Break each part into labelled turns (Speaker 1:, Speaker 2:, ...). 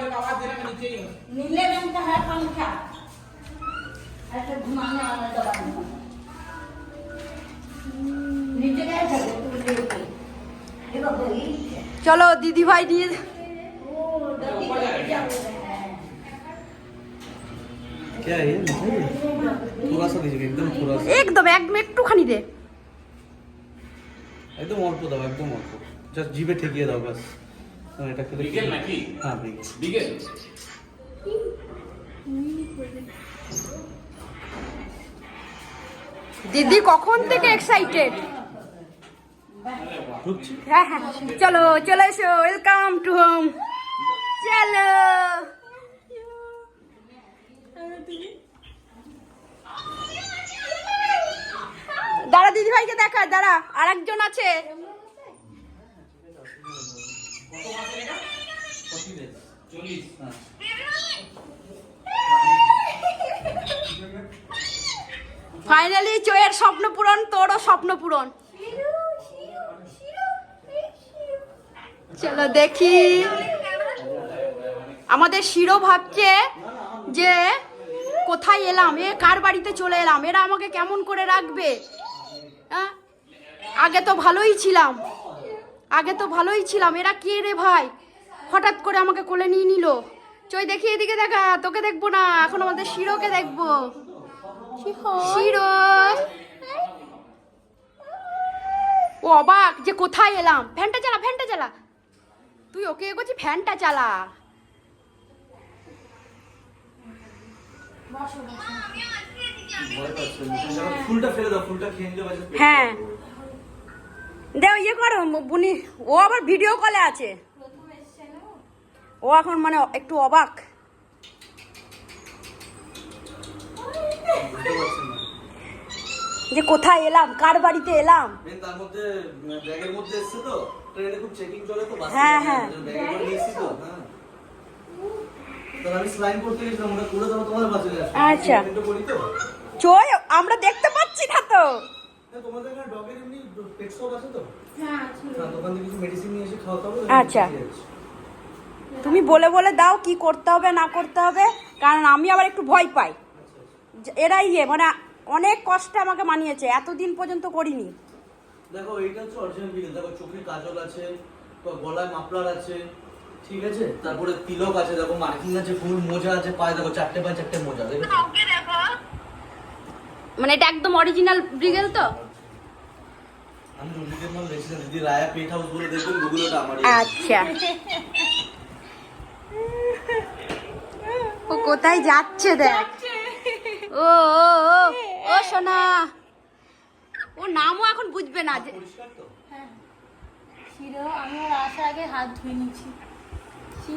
Speaker 1: मेरे को आवाज देना मैं नीचे ही हूँ
Speaker 2: नीले रंग का है पंखा ऐसे घुमाने वाला दबा दूंगा। नीचे गए थे वो तू लेके देखो कोई
Speaker 3: চলো দিদি ভাই নিয়ে
Speaker 2: ओ डब्बी का क्या हो रहा है
Speaker 4: क्या है ये मिठाई है? थोड़ा सा दीजिए एकदम थोड़ा सा
Speaker 3: একদম একদম একটুখানি দে
Speaker 4: একদম অল্প দাও একদম অল্প জাস্ট জিভে ঠেকিয়ে দাও ব্যাস কারণ
Speaker 3: দিদি কখন থেকে এক্সাইটেড
Speaker 4: হ্যাঁ,
Speaker 3: হ্যাঁ, হ্যাঁ, চলো চলে এসো। ওয়েলকাম টু হোম চলো। দাঁড়া দিদিভাইকে দেখা দাঁড়া আরেকজন আছে। ফাইনালি জয়ের স্বপ্ন পূরণ, তোরও স্বপ্ন পূরণ। চলো দেখি। আমাদের শিরো ভাবছে যে, কোথায় এলাম? এ, কার বাড়িতে চলে এলাম? এরা আমাকে কেমন করে রাখবে? আগে তো ভালোই ছিলাম। আগে তো ভালোই ছিলাম। এরা কে রে ভাই? হঠাৎ করে আমাকে কোলে নিয়ে নিল। চই দেখি এদিকে দেখা তোকে দেখব না। এখন আমাদের শিরোকে দেখব। শিরো। ও অবাক যে কোথায় এলাম। ফ্যানটা চালা ফ্যানটা চালা। তুই ওকে এগোচ্ছি ফ্যানটা চালা। হ্যাঁ। দেও ইয়ে করো বুনি ও আবার ভিডিও কলে আছে। ও এখন মানে একটু অবাক। যে কোথায় এলাম কার বাড়িতে এলাম?
Speaker 4: তার মধ্যে ব্যাগের মধ্যে এসছে তো ট্রেনে খুব চেকিং চলে তো
Speaker 3: হ্যাঁ, হ্যাঁ।
Speaker 4: তো হ্যাঁ। আসবে
Speaker 3: আচ্ছা। চই আমরা দেখতে পাচ্ছি না তো।
Speaker 4: হ্যাঁ দোকান থেকে কিছু মেডিসিন নিয়ে এসে খাওয়াতে হবে?
Speaker 3: আচ্ছা। তুমি বলে বলে দাও কি করতে হবে না করতে হবে কারণ আমি আবার একটু ভয় পাই। যে এরাই ইয়ে মানে অনেক কষ্টে আমাকে মানিয়েছে এতদিন পর্যন্ত করিনি।
Speaker 4: দেখো এইটা হচ্ছে অরিজিনাল বিগেল দেখো চোখে কাজল আছে তো গলায় মাফলার আছে ঠিক আছে? তারপরে তিলক আছে দেখো মার্কিং আছে ফুল মোজা আছে পায়ে দেখো চারটে পায়ে চারটে মোজা দেখো।
Speaker 3: মানে এটা একদম অরিজিনাল ব্রিগেল তো? আচ্ছা। ও কোথায় যাচ্ছে দেখ। ও ও ও ও সোনা। ও নামও এখন বুঝবে না যে
Speaker 4: পরিষ্কার তো?
Speaker 2: শিরো আমি ওর আসার আগে হাত ধুয়ে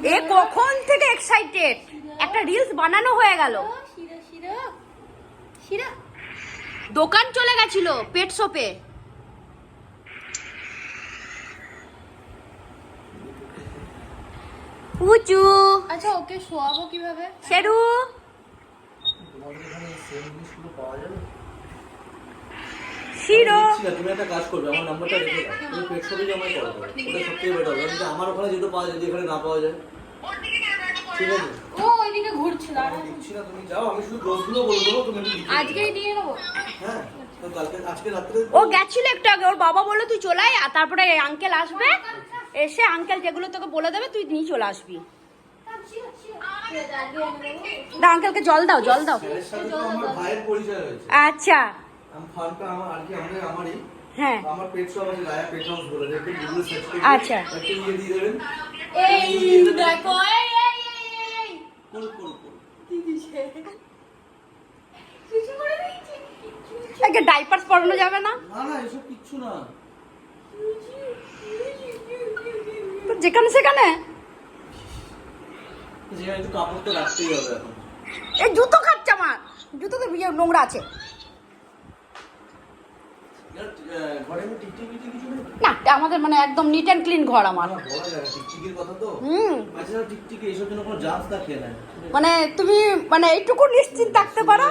Speaker 3: এ কখন থেকে এক্সাইটেড একটা রিলস বানানো হয়ে গেল।
Speaker 2: শিরো শিরো। শিরো।
Speaker 3: দোকান চলে গেছিল পেট শপে উঁচু।
Speaker 2: আচ্ছা ওকে শোয়াবো কীভাবে?
Speaker 3: শেরু। শিরো।
Speaker 4: তুমি একটা কাজ করবে আমার নাম্বারটা রেখে দাও তুমি পেট শপে জমা করো ওটা সবথেকে বেটার হবে আমার ওখানে যেটা পাওয়া যায় যদি এখানে না পাওয়া যায় ঠিক আছে।
Speaker 2: আজকেই দিয়ে নেব?
Speaker 4: হ্যাঁ তো কালকে আজকে রাত্রে
Speaker 3: ও গেছিল একটু আগে ওর বাবা বলল তুই চলে আয় আর তারপরে আঙ্কেল আসবে এসে আঙ্কেল যেগুলো তোকে বলে দেবে তুই নিয়ে চলে আসবি। না আঙ্কেলকে জল দাও জল দাও। আচ্ছা। হ্যাঁ। আচ্ছা।
Speaker 2: এই দেখো
Speaker 3: একে ডাইপার্স পরানো যাবে না?
Speaker 4: না না এসব কিচ্ছু না।
Speaker 3: তো যেখানে সেখানে?
Speaker 4: যেখানে একটু কাপড় তো রাখতেই হবে এখন।
Speaker 3: এই জুতো খাচ্ছে আমার। জুতো তো নোংরা আছে। না আমাদের মানে একদম নিট অ্যান্ড ক্লিন ঘর আমার। হুম।
Speaker 4: আচ্ছা টিকটিকি এইসব জন্য কোনো জান্স থাকে না
Speaker 3: মানে তুমি মানে এইটুকু নিশ্চিত থাকতে পারো।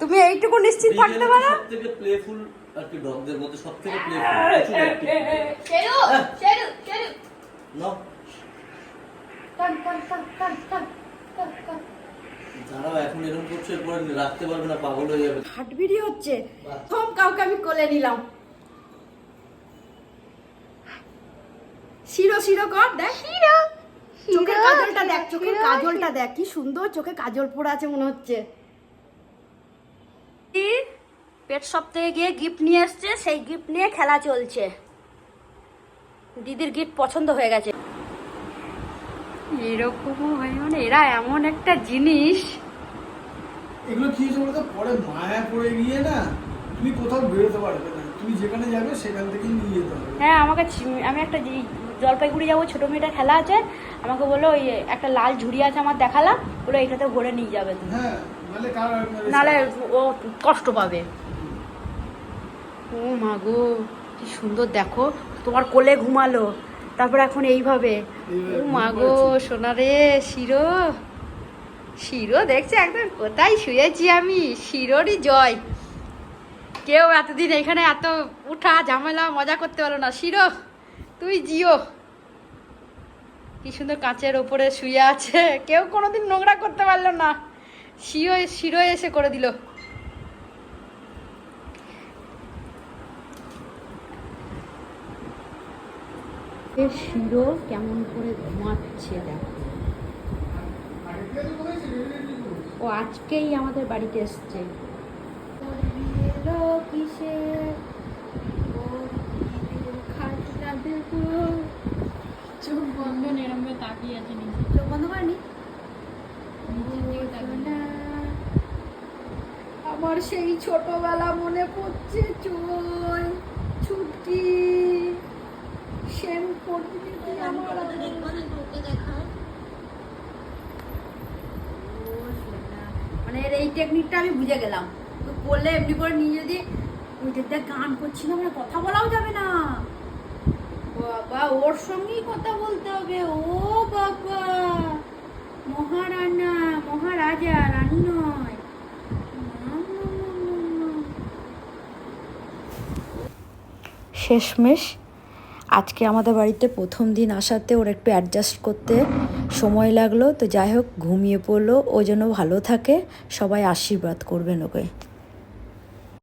Speaker 3: তুমি এইটুকু নিশ্চিত থাকতে পারো?
Speaker 4: থেকে প্লেফুল আর কি ডগদের মধ্যে সব থেকে প্লেফুল।
Speaker 2: শেরু শেরু শেরু
Speaker 4: দাঁড়াও এখন এরকম করছ এরপরে রাখতে পারবে না পাগল হয়ে যাবে।
Speaker 3: হাট হচ্ছে। সব কাউকে আমি কোলে নিলাম। শিরো শিরো কর দেখ। শিরো চোখের কাজলটা দেখ চোখের কাজলটা দেখ কি সুন্দর চোখে কাজল পড়ে আছে মনে হচ্ছে। পেট শপ থেকে গিয়ে গিফট নিয়ে এসছে সেই গিফট নিয়ে খেলা চলছে। দিদির গিফট পছন্দ হয়ে গেছে। এরকমও হয় মানে এরা এমন একটা জিনিস।
Speaker 5: এগুলো কি হয়েছে বলতো? পরে মায়া পড়ে গিয়ে না তুমি কোথাও বেরোতে পারবে না। তুমি যেখানে যাবে সেখান থেকেই নিয়ে যেতে হবে।
Speaker 3: হ্যাঁ আমাকে আমি একটা জলপাইগুড়ি যাব ছোটো মেয়েটা খেলা আছে আমাকে বলল ওই একটা লাল ঝুড়ি আছে আমার দেখালাম বলে এটাতে ভরে নিয়ে যাবে তুমি।
Speaker 5: হ্যাঁ নাহলে
Speaker 3: ও কষ্ট পাবে। ও মা গো কি সুন্দর দেখো তোমার কোলে ঘুমালো। তারপর এখন এইভাবে। ও মা গো সোনা রে শিরো। শিরো দেখছে একদম কোথায় শুয়েছি আমি? শিরোরই জয়। কেউ এতদিন এখানে এত উঠা ঝামেলা মজা করতে পারল না। শিরো তুই জিও। কি সুন্দর কাঁচের ওপরে শুয়ে আছে। কেউ কোনোদিন নোংরা করতে পারল না। শিরো শিরো এসে করে দিল। শিরো কেমন করে ঘুমাচ্ছে দেখো। ও আজকেই আমাদের বাড়িতে এসছে।
Speaker 2: চোখ
Speaker 3: চোখ আমার সেই ছোটবেলা মনে পড়ছে চই ছুটকি শ্যাম করতে দিতে আমার ও সোনা। মানে এর এই টেকনিকটা আমি বুঝে গেলাম। তো করলে এমনি করে নিয়ে যদি ওইটা দিয়ে গান করছি না মানে কথা বলাও যাবে না। বাবা ওর সঙ্গেই কথা বলতে হবে। ও বাবা মহারানা মহারাজা রানী নয়। শেষমেশ আজকে আমাদের বাড়িতে প্রথম দিন আসাতে ওর একটু অ্যাডজাস্ট করতে সময় লাগল, তো যাই হোক, ঘুমিয়ে পড়ল, ও যেন ভালো থাকে, সবাই আশীর্বাদ করবেন ওকে।